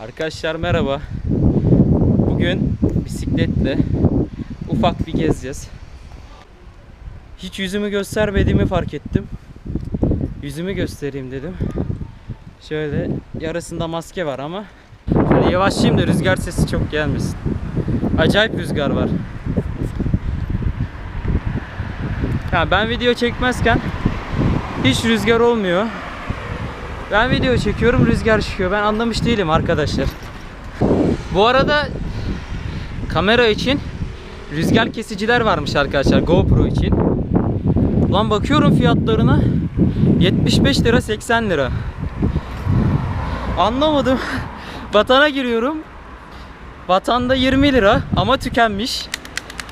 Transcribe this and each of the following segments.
Arkadaşlar merhaba. Bugün bisikletle ufak bir gezeceğiz. Hiç yüzümü göstermediğimi fark ettim. Yüzümü göstereyim dedim. Şöyle yarısında maske var ama şöyle yavaşlayayım da rüzgar sesi çok gelmesin. Acayip rüzgar var. Ya ben video çekmezken hiç rüzgar olmuyor. Ben video çekiyorum rüzgar çıkıyor. Ben anlamış değilim arkadaşlar. Bu arada kamera için rüzgar kesiciler varmış arkadaşlar GoPro için. Ulan bakıyorum fiyatlarına 75 lira 80 lira. Anlamadım. Vatana giriyorum. Vatanda 20 lira ama tükenmiş.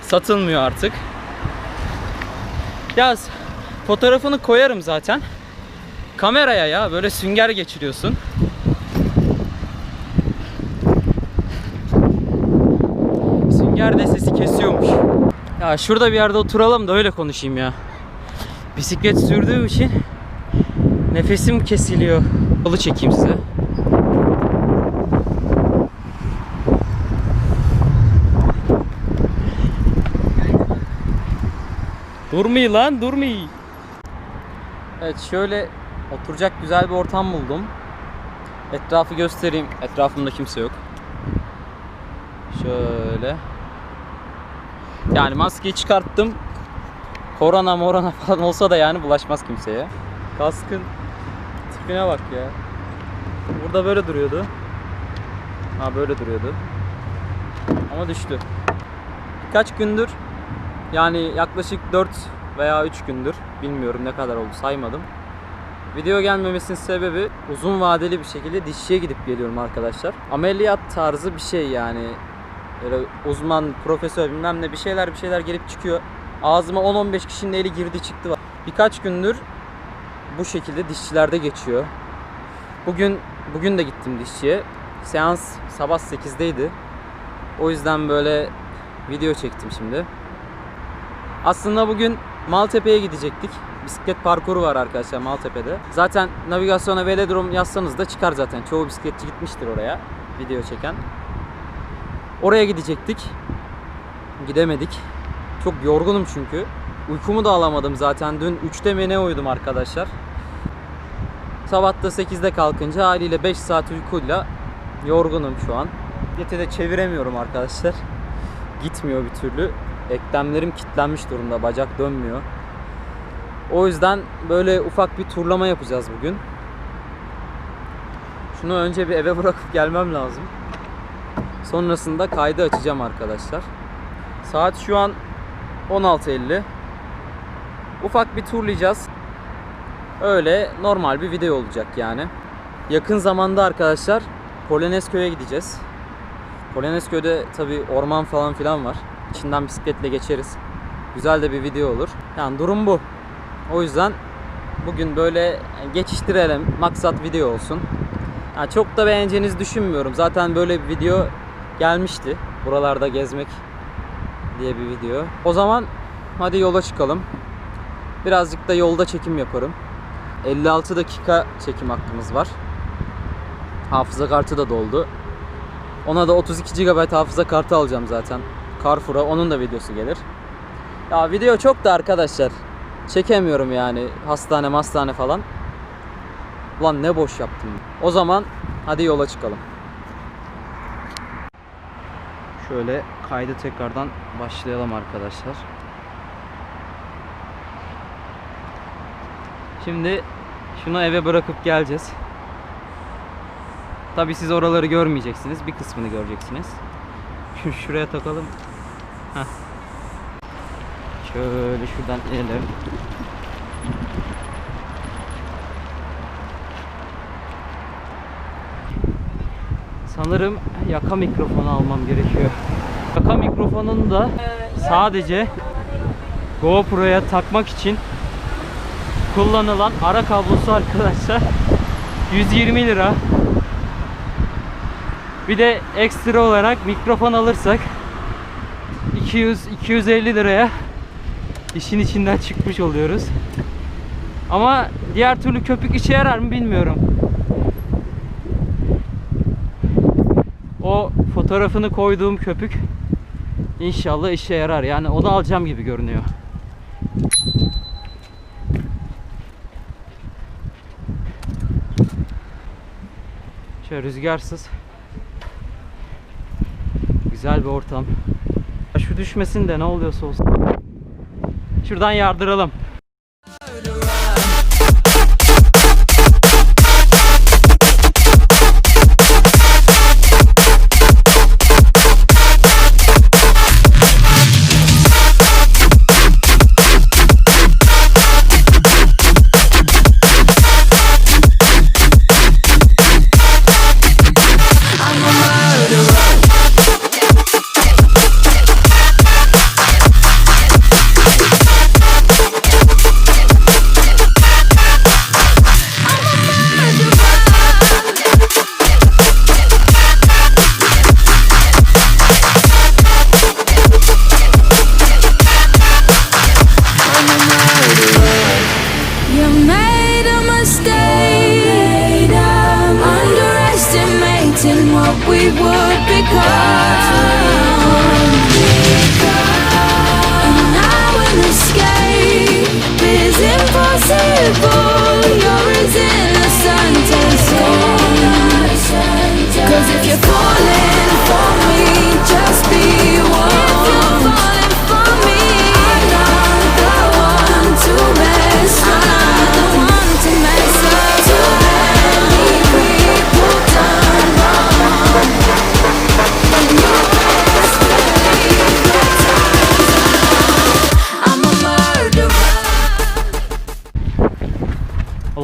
Satılmıyor artık. Yaz. Fotoğrafını koyarım zaten. Kameraya ya böyle sünger geçiriyorsun. Sünger de sesi kesiyormuş. Ya şurada bir yerde oturalım da öyle konuşayım ya. Bisiklet sürdüğüm için nefesim kesiliyor. Yolu çekeyim size. Durmuyor lan durmuyor. Evet şöyle oturacak güzel bir ortam buldum. Etrafı göstereyim. Etrafımda kimse yok. Şöyle. Yani maskeyi çıkarttım. Korona morona falan olsa da yani bulaşmaz kimseye. Kaskın tipine bak ya. Burada böyle duruyordu. Ha böyle duruyordu. Ama düştü. Birkaç gündür yani yaklaşık 4 veya 3 gündür bilmiyorum ne kadar oldu saymadım. Video gelmemesinin sebebi uzun vadeli bir şekilde dişçiye gidip geliyorum arkadaşlar. Ameliyat tarzı bir şey yani. Böyle uzman, profesör bilmem ne bir şeyler bir şeyler gelip çıkıyor. Ağzıma 10-15 kişinin eli girdi çıktı. Birkaç gündür bu şekilde dişçilerde geçiyor. Bugün bugün de gittim dişçiye. Seans sabah 8'deydi. O yüzden böyle video çektim şimdi. Aslında bugün Maltepe'ye gidecektik. Bisiklet parkuru var arkadaşlar Maltepe'de. Zaten navigasyona velodrom yazsanız da çıkar zaten. Çoğu bisikletçi gitmiştir oraya video çeken. Oraya gidecektik. Gidemedik. Çok yorgunum çünkü. Uykumu da alamadım zaten. Dün 3'te mi ne uyudum arkadaşlar. Sabah da 8'de kalkınca haliyle 5 saat uykuyla yorgunum şu an. Bisikleti de çeviremiyorum arkadaşlar. Gitmiyor bir türlü. Eklemlerim kilitlenmiş durumda. Bacak dönmüyor. O yüzden böyle ufak bir turlama yapacağız bugün. Şunu önce bir eve bırakıp gelmem lazım. Sonrasında kaydı açacağım arkadaşlar. Saat şu an 16.50. Ufak bir turlayacağız. Öyle normal bir video olacak yani. Yakın zamanda arkadaşlar Polonezköy'e gideceğiz. Polonezköy'de tabi orman falan filan var. İçinden bisikletle geçeriz. Güzel de bir video olur. Yani durum bu. O yüzden bugün böyle geçiştirelim. Maksat video olsun. Yani çok da beğeneceğinizi düşünmüyorum. Zaten böyle bir video gelmişti. Buralarda gezmek diye bir video. O zaman hadi yola çıkalım. Birazcık da yolda çekim yaparım. 56 dakika çekim hakkımız var. Hafıza kartı da doldu. Ona da 32 GB hafıza kartı alacağım zaten. Carrefour'a onun da videosu gelir. Ya video çok da arkadaşlar. Çekemiyorum yani hastane hastane falan. Ulan ne boş yaptım. O zaman hadi yola çıkalım. Şöyle kaydı tekrardan başlayalım arkadaşlar. Şimdi şunu eve bırakıp geleceğiz. Tabi siz oraları görmeyeceksiniz. Bir kısmını göreceksiniz. Şu şuraya takalım. Heh. Şöyle şuradan inelim. Sanırım yaka mikrofonu almam gerekiyor. Yaka mikrofonunu da sadece GoPro'ya takmak için kullanılan ara kablosu arkadaşlar 120 lira. Bir de ekstra olarak mikrofon alırsak 200 250 liraya işin içinden çıkmış oluyoruz. Ama diğer türlü köpük işe yarar mı bilmiyorum. o fotoğrafını koyduğum köpük inşallah işe yarar. Yani onu alacağım gibi görünüyor. Şöyle rüzgarsız. Güzel bir ortam. Şu düşmesin de ne oluyorsa olsun. Şuradan yardıralım.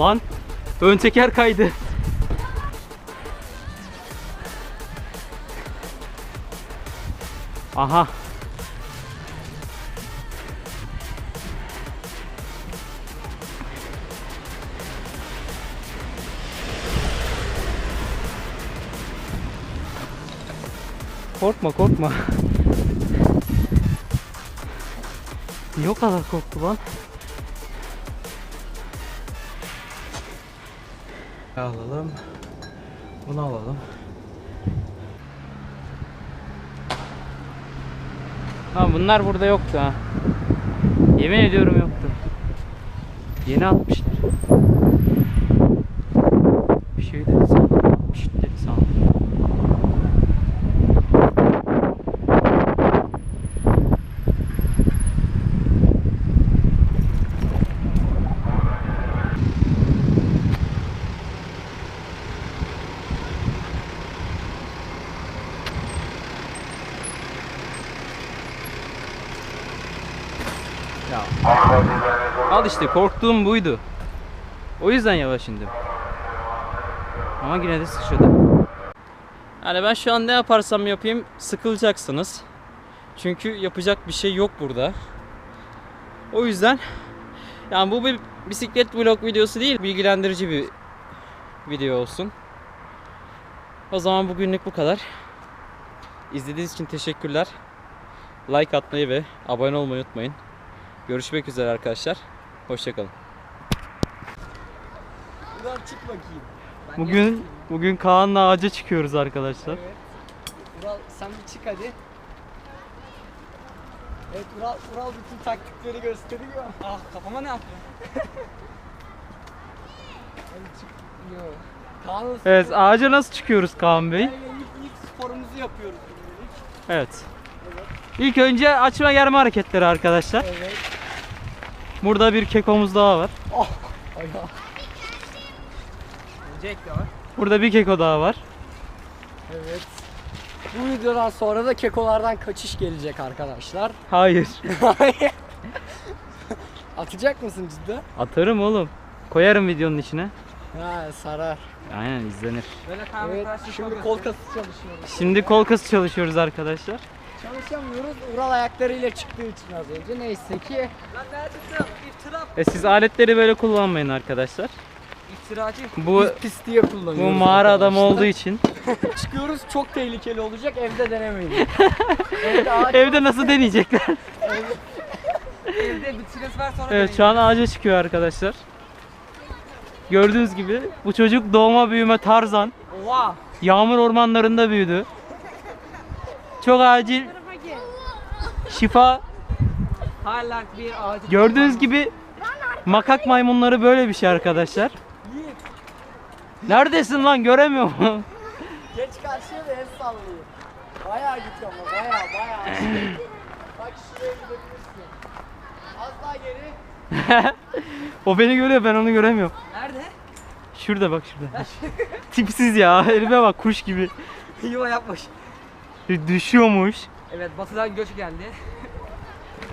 Ulan ön teker kaydı. Aha. Korkma korkma. Niye o kadar korktu lan? Alalım. Bunu alalım. Ha bunlar burada yoktu ha. Yemin ediyorum yoktu. Yeni atmışlar. Bir şey dedi sandım. Atmış dedi sandım. Ya. Al işte korktuğum buydu. O yüzden yavaş indim. Ama yine de sıçradı. Yani ben şu an ne yaparsam yapayım sıkılacaksınız. Çünkü yapacak bir şey yok burada. O yüzden yani bu bir bisiklet vlog videosu değil, bilgilendirici bir video olsun. O zaman bugünlük bu kadar. İzlediğiniz için teşekkürler. Like atmayı ve abone olmayı unutmayın. Görüşmek üzere arkadaşlar. Hoşçakalın. Buradan çık bakayım. Ben Bugün bugün Kaan'la ağaca çıkıyoruz arkadaşlar. Evet. Ural sen bir çık hadi. Evet Ural, Ural bütün taktikleri gösteriyor. Ah kafama ne yaptın? hadi çık. Yo. Kaan'la Evet ağaca nasıl çıkıyoruz Kaan Bey? ilk, ilk sporumuzu yapıyoruz. şimdilik. Evet. İlk önce açma germe hareketleri arkadaşlar. Evet. Burada bir kekomuz daha var. Oh. Ayağı. Jack de var. Burada bir keko daha var. Evet. Bu videodan sonra da kekolardan kaçış gelecek arkadaşlar. Hayır. Atacak mısın cidden? Atarım oğlum. Koyarım videonun içine. Ha sarar. Aynen izlenir. Evet. Şimdi kol kası çalışıyoruz. Şimdi kol kası çalışıyoruz arkadaşlar. Çalışamıyoruz. Ural ayaklarıyla çıktığı için az önce. Neyse ki. Lan nerede İftira. E siz aletleri böyle kullanmayın arkadaşlar. İftiracı. Bu Biz pis diye kullanıyoruz. bu mağara adamı olduğu için Çıkıyoruz çok tehlikeli olacak evde denemeyin. evde ağaç evde nasıl deneyecekler? evde bitiririz var sonra Evet şu an ağaca çıkıyor arkadaşlar. Gördüğünüz gibi bu çocuk doğma büyüme Tarzan. Oha. Yağmur ormanlarında büyüdü. Çok acil şifa. Gördüğünüz gibi makak maymunları böyle bir şey arkadaşlar. Neredesin lan göremiyorum. Geç karşıya da el sallıyor. Bayağı git ama bayağı bayağı. Bak şuraya gidebilirsin. Az daha geri. o beni görüyor ben onu göremiyorum. Nerede? Şurada bak şurada. Tipsiz ya elime bak kuş gibi. Yuva yapmış. Düşüyormuş. Evet batıdan göç geldi.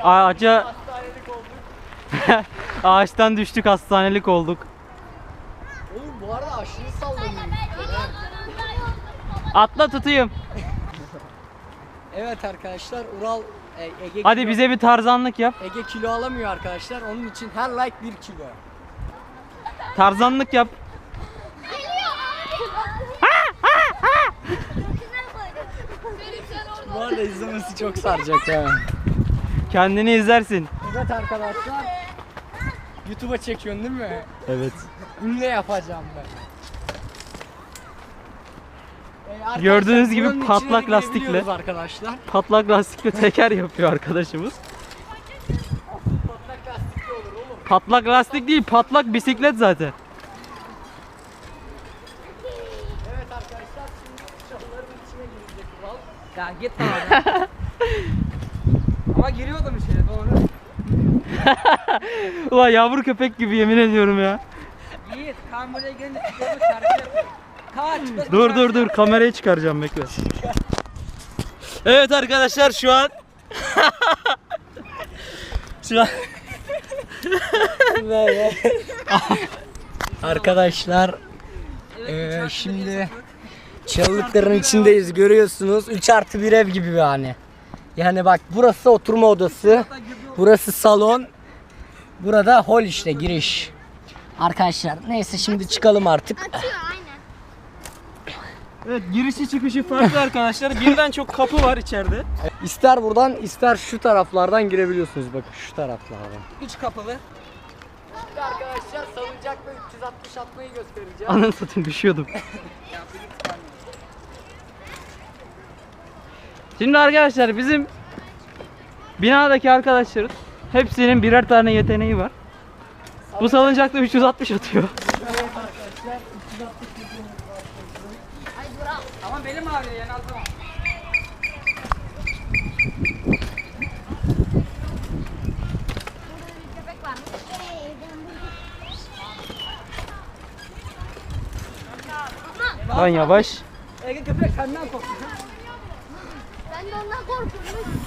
Ağaca Hastanelik olduk. ağaçtan düştük hastanelik olduk. Oğlum bu arada aşırı sallanıyor. Atla tutayım. Evet arkadaşlar Ural e, Ege Hadi kilo- bize bir tarzanlık yap. Ege kilo alamıyor arkadaşlar. Onun için her like 1 kilo. Tarzanlık yap. Bu arada izlemesi çok saracak ha. Kendini izlersin. Evet arkadaşlar. YouTube'a çekiyorsun değil mi? Evet. Ünlü yapacağım ben. Ee, arkadaşlar, Gördüğünüz gibi içine patlak lastikle. girebiliyoruz arkadaşlar. Patlak lastikle teker yapıyor arkadaşımız. Patlak lastikli olur oğlum. Patlak lastik değil, patlak bisiklet zaten. Evet arkadaşlar şimdi çalıların içine girecek Ural. Ya git abi. Ama giriyordum içeri doğru. Ulan yavru köpek gibi yemin ediyorum ya. Yiğit kan buraya gelince çıkıyor çarşı yapıyor. Kaç. Dur dur dur kamerayı çıkaracağım bekle. Evet arkadaşlar şu an şu an Arkadaşlar eee, şimdi çalılıkların içindeyiz görüyorsunuz 3 artı bir ev gibi yani. Yani bak burası oturma odası, burası salon, burada hol işte giriş. Arkadaşlar neyse şimdi çıkalım artık. Evet girişi çıkışı farklı arkadaşlar. Birden çok kapı var içeride. İster buradan ister şu taraflardan girebiliyorsunuz bakın şu taraflardan. 3 kapılı. Şimdi arkadaşlar salıncakla 360 atmayı göstereceğim. Ananı satayım düşüyordum. Şimdi arkadaşlar bizim binadaki arkadaşların hepsinin birer tane yeteneği var. Bu salıncakta 360 atıyor. Ama benim yani. Lan yavaş. Ege köpek senden korkuyor. Ben de ondan korkuyorum.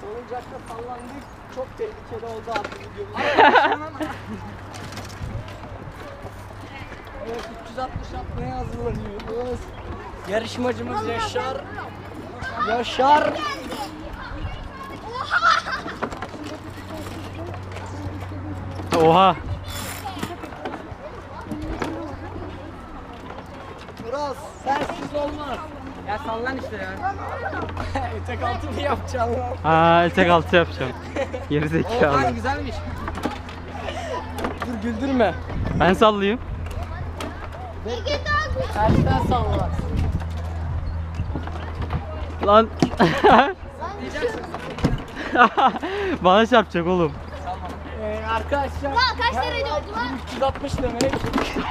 Salıncakta sallandık. Çok tehlikeli oldu artık videomuz. evet 360 atmaya hazırlanıyoruz. Yarışmacımız Yaşar. Yaşar. Oha. Olmaz. Ya sallan işte ya. Etek altını yapacağım lan. Aa etek altı yapacağım. Geri O zekalı. güzelmiş. Dur güldürme. Ben sallayayım. Tersten salla. Lan. Bana çarpacak oğlum. Ee, arkadaşlar. Lan kaç derece oldu lan? 360 demek. Öldü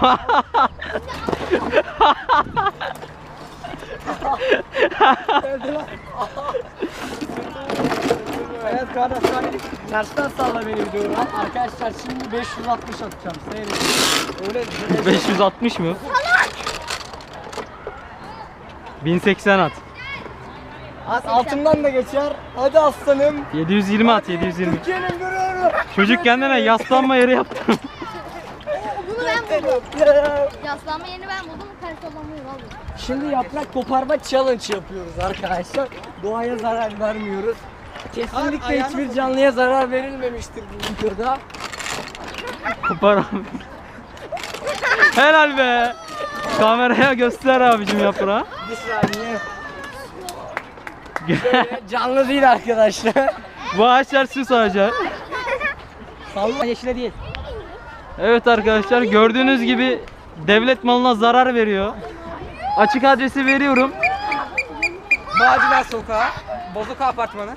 lan. evet kardeşler. Tersten salla beni videoyu. Arkadaşlar şimdi 560 atacağım. Seyredin. Öyle 560 mı? 1080 at. Az altından da geçer. Hadi aslanım. 720 at 720. Türkiye'nin gururu. Çocuk kendine yaslanma yeri yaptı. Yaslanma yerini ben buldum. Ters olamıyor abi. Şimdi yaprak koparma challenge yapıyoruz arkadaşlar. Doğaya zarar vermiyoruz. Kesinlikle hiçbir canlıya zarar verilmemiştir bu videoda. Kopar abi. Helal be. Kameraya göster abicim yaprağı. Bir saniye. Şöyle canlı değil arkadaşlar. Bu ağaçlar süs ağacı. Salla yeşile değil. Evet arkadaşlar gördüğünüz gibi devlet malına zarar veriyor. Açık adresi veriyorum. Bağcılar Sokağı, Bozok Apartmanı.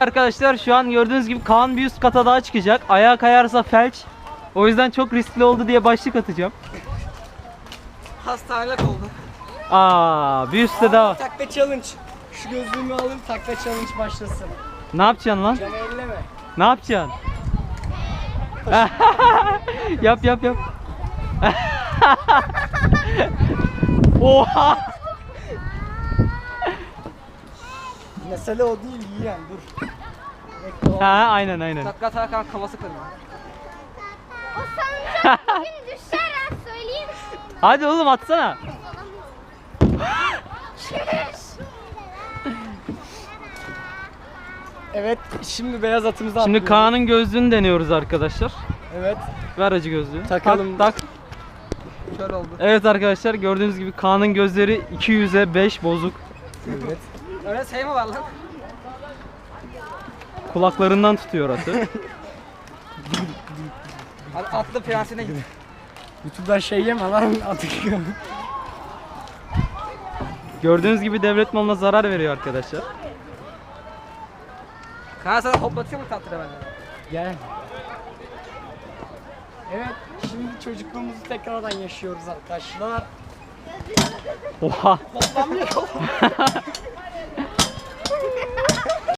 Arkadaşlar şu an gördüğünüz gibi Kaan bir üst kata daha çıkacak. Ayağa kayarsa felç. O yüzden çok riskli oldu diye başlık atacağım. Hastanelik oldu. Aa, bir üstte daha. Takla challenge. Şu gözlüğümü alın takla challenge başlasın. Ne yapacaksın lan? Canı elleme. Ne yapacaksın? yap yap yap. Oha! Mesele o değil yiyen dur. Bekle. Ha aynen aynen. Takla Tarkan kafası kırıyor. O sancak bugün düşer ha söyleyeyim. Hadi oğlum atsana. Evet şimdi beyaz atımızı Şimdi atlıyoruz. Kaan'ın gözlüğünü deniyoruz arkadaşlar. Evet. Ver acı gözlüğü. Takalım. Tak, tak. Şöyle oldu. Evet arkadaşlar gördüğünüz gibi Kaan'ın gözleri 200'e 5 bozuk. Evet. Öyle şey mi var lan? Kulaklarından tutuyor atı. Hadi atlı prensine git. YouTube'dan şey yeme lan atık. Gördüğünüz gibi devlet malına zarar veriyor arkadaşlar. Kaan sana hoplatıyor mu tatlıda benden? Gel. Evet, şimdi çocukluğumuzu tekrardan yaşıyoruz arkadaşlar. Oha.